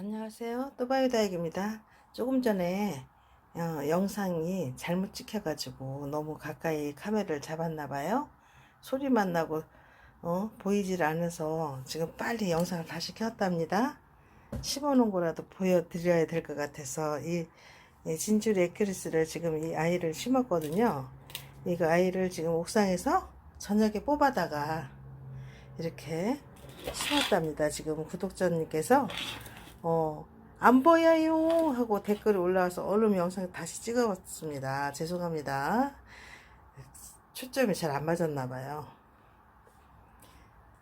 안녕하세요. 또바이다익입니다. 조금 전에 어, 영상이 잘못 찍혀가지고 너무 가까이 카메라를 잡았나봐요. 소리만 나고 어, 보이질 않아서 지금 빨리 영상을 다시 켰답니다. 심어놓은 거라도 보여드려야 될 것 같아서 이, 이 진주리 에크리스를 지금 이 아이를 심었거든요. 이거 아이를 지금 옥상에서 저녁에 뽑아다가 이렇게 심었답니다. 지금 구독자님께서 어, 안 보여요 하고 댓글이 올라와서 얼른 영상 다시 찍어봤습니다. 죄송합니다. 초점이 잘 안 맞았나 봐요.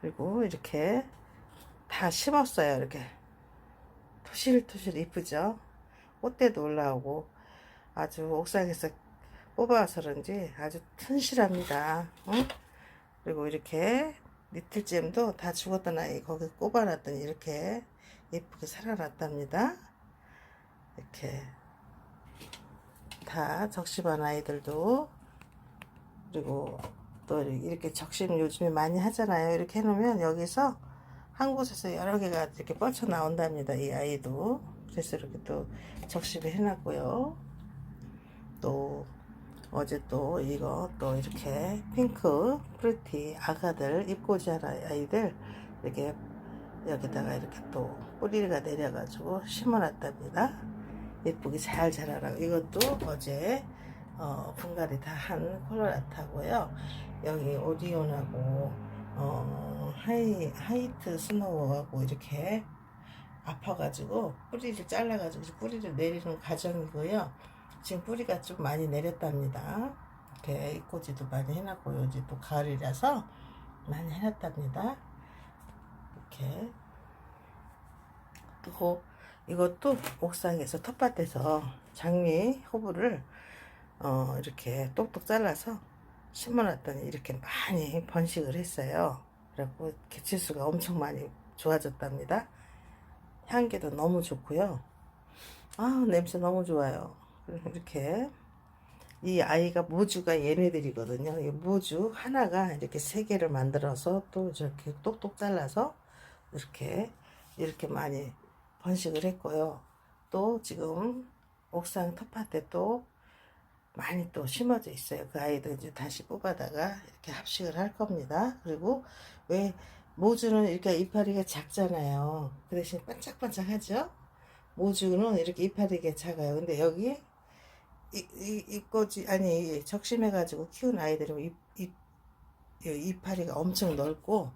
그리고 이렇게 다 심었어요. 이렇게 토실토실 이쁘죠? 꽃대도 올라오고 아주 옥상에서 뽑아서 그런지 아주 튼실합니다. 응? 그리고 이렇게 니틀잼도 다 죽었던 아이 거기 꼽아놨더니 이렇게 예쁘게 살아났답니다. 이렇게 다 적심한 아이들도 그리고 또 이렇게 적심 요즘에 많이 하잖아요. 이렇게 해놓으면 여기서 한 곳에서 여러 개가 이렇게 뻗쳐 나온답니다. 이 아이도 그래서 이렇게 또 적심을 해놨고요. 또 어제 또 이거 또 이렇게 핑크 프리티 아가들 입고지 아이들 이렇게 여기다가 이렇게 또 뿌리가 내려가지고 심어놨답니다. 예쁘게 잘 자라라고 이것도 어제 어, 분갈이 다 한 콜로라타고요. 여기 오디온하고 어, 하이 하이트 스노우하고 이렇게 아파가지고 뿌리를 잘라가지고 뿌리를 내리는 과정이고요. 지금 뿌리가 좀 많이 내렸답니다. 이렇게 입꼬지도 많이 해놨고요. 이제 또 가을이라서 많이 해놨답니다. 이렇게 또 이것도 옥상에서 텃밭에서 장미 호부를 어 이렇게 똑똑 잘라서 심어놨더니 이렇게 많이 번식을 했어요. 그래갖고 개체수가 엄청 많이 좋아졌답니다. 향기도 너무 좋고요. 아 냄새 너무 좋아요. 이렇게 이 아이가 모주가 얘네들이거든요. 이 모주 하나가 이렇게 세 개를 만들어서 또 저렇게 똑똑 잘라서 이렇게 이렇게 많이 번식을 했고요. 또 지금 옥상 텃밭에 또 많이 또 심어져 있어요. 그 아이도 이제 다시 뽑아다가 이렇게 합식을 할 겁니다. 그리고 왜 모주는 이렇게 이파리가 작잖아요. 그 대신 반짝반짝하죠? 모주는 이렇게 이파리가 작아요. 근데 여기 이, 이, 이꼬지 아니 적심해가지고 키운 아이들은 이, 이, 이파리가 엄청 넓고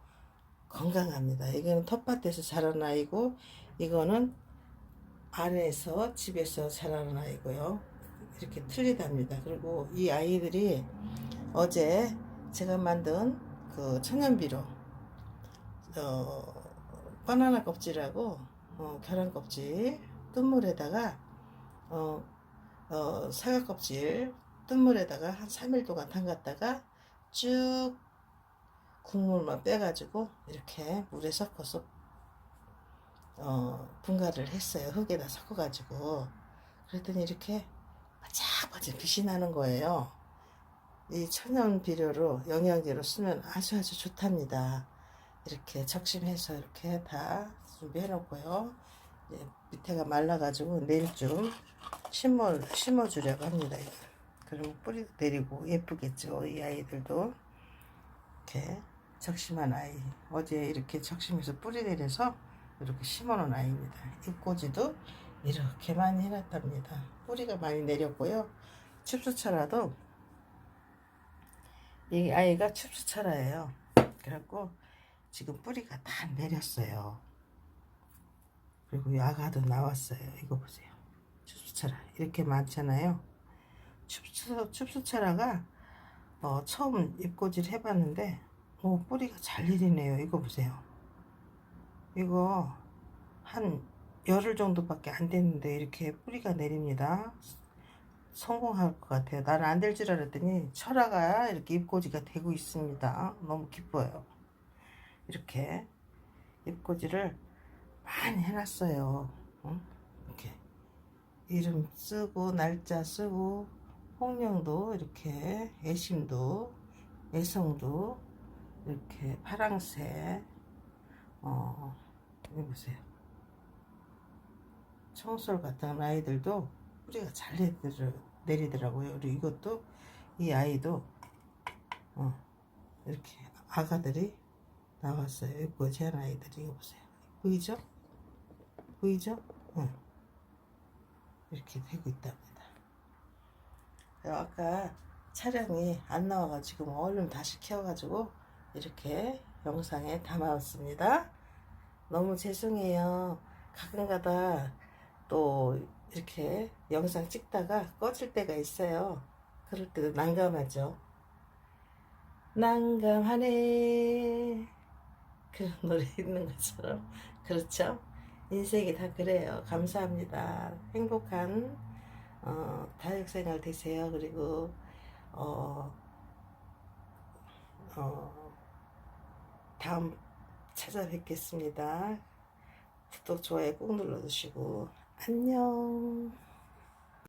건강합니다. 이거는 텃밭에서 자란 아이고 이거는 안에서 집에서 자라는 아이고요. 이렇게 틀리답니다. 그리고 이 아이들이 어제 제가 만든 그 천연비료 어, 바나나 껍질하고 어, 계란 껍질 뜬물에다가 어, 어, 사과 껍질 뜬물에다가 한 3일 동안 담갔다가 쭉 국물만 빼가지고 이렇게 물에 섞어서 어, 분갈을 했어요. 흙에다 섞어가지고 그랬더니 이렇게 바짝바짝 빛이 나는 거예요. 이 천연 비료로 영양제로 쓰면 아주 아주 좋답니다. 이렇게 적심해서 이렇게 다 준비해 놓고요. 밑에가 말라가지고 내일쯤 심어 심어 주려고 합니다. 그럼 뿌리 내리고 예쁘겠죠. 이 아이들도 이렇게 적심한 아이. 어제 이렇게 적심해서 뿌리 내려서 이렇게 심어 놓은 아이입니다. 잎꽂이도 이렇게 많이 해놨답니다. 뿌리가 많이 내렸고요. 칩수차라도 이 아이가 칩수차라예요. 그래갖고 지금 뿌리가 다 내렸어요. 그리고 야가도 나왔어요. 이거 보세요. 칩수차라 이렇게 많잖아요. 칩수, 칩수차라가 어, 처음 잎꽂이를 해봤는데 오, 뿌리가 잘 내리네요. 이거 보세요. 이거 한 열흘 정도밖에 안 됐는데 이렇게 뿌리가 내립니다. 성공할 것 같아요. 나는 안 될 줄 알았더니 철화가 이렇게 잎꽂이가 되고 있습니다. 너무 기뻐요. 이렇게 잎꽂이를 많이 해놨어요. 응? 이렇게 이름 쓰고 날짜 쓰고 홍령도 이렇게 애심도 애성도 이렇게 파랑새 어 여기 보세요. 청솔 같은 아이들도 뿌리가 잘 내리더라- 내리더라고요. 그리고 이것도 이 아이도 어, 이렇게 아가들이 나왔어요. 예뻐지한 아이들이 이거 보세요. 보이죠? 보이죠? 응. 이렇게 되고 있답니다. 아까 촬영이 안 나와가지고 뭐 얼른 다시 켜가지고 이렇게 영상에 담아왔습니다. 너무 죄송해요. 가끔가다 또 이렇게 영상 찍다가 꺼질 때가 있어요. 그럴 때도 난감하죠. 난감하네. 그런 노래 있는 것처럼. 그렇죠? 인생이 다 그래요. 감사합니다. 행복한 어, 다육생활 되세요. 그리고 어, 어, 다음 찾아뵙겠습니다. 구독, 좋아요 꾹 눌러주시고 안녕.